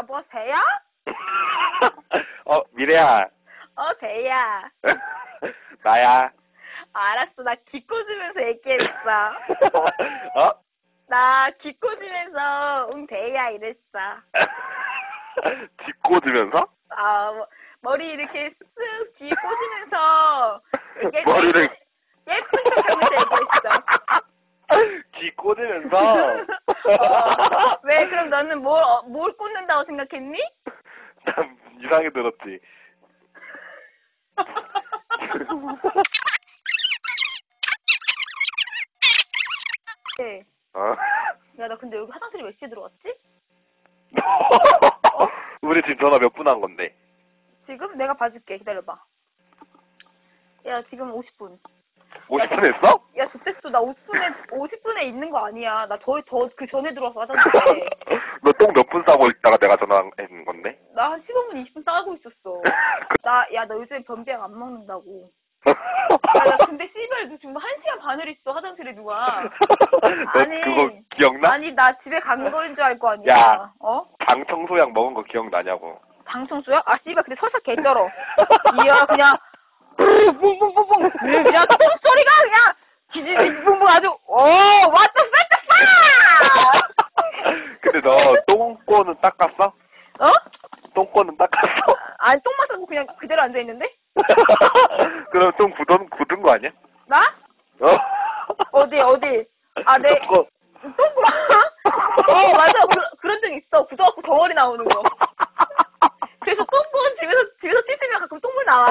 여보세요? 어, 미래야. 어, 대야. 나야. 알았어, 나 기꼬주면서 얘기했어. 어? 나 기꼬주면서 응, 대야 이랬어. 뒷꽂으면서? 아, 뭐, 머리 이렇게 쓱 뒤에 꽂으면서 이게 머리를 예쁜 척하면서 얘기했어. 귀 꽂으면서 어, 왜 그럼 너는 뭘, 어, 뭘 꽂는다고 생각했니? 난 이상하게 들었지. 네. 어? 야, 나 근데 여기 화장실에 몇 시에 들어왔지? 우리 지금 전화 몇 분 한 건데? 지금? 내가 봐줄게. 기다려봐. 야, 지금 50분. 50분 했어? 야, 좋댔어. 나 50분에, 50분에 있는 거 아니야. 나 더, 더, 그 전에 들어와서 화장실에. 너 똥 몇 분 싸고 있다가 내가 전화했는 건데? 나 한 15분, 20분 싸고 있었어. 나, 야, 너 요즘에 변비약 안 먹는다고. 야, 나 근데 씨발, 너 지금 한 시간 반을 있어, 화장실에 누가. 너 아니. 그거 기억나? 아니, 나 집에 간 거인 줄 알 거 아니야. 야. 어? 방 청소약 먹은 거 기억나냐고. 방청소야? 아, 씨발, 근데 설사 개쩔어. 이야, 그냥, 뿡뿡뿡뿡. 야, 저 똥꼬는 닦았어? 어? 똥꼬는 닦았어? 아니 똥만 싸고 그냥 그대로 앉아 있는데? 그럼 똥 굳은 굳은 거 아니야? 나? 어? 어디 어디? 아 내 똥꼬. 똥꼬. 뭐? 어 맞아 그, 런적 있어 굳어갖고 덩어리 나오는 거. 그래서 똥꼬는 집에서 집에서 씻으면 가끔 똥물 나와.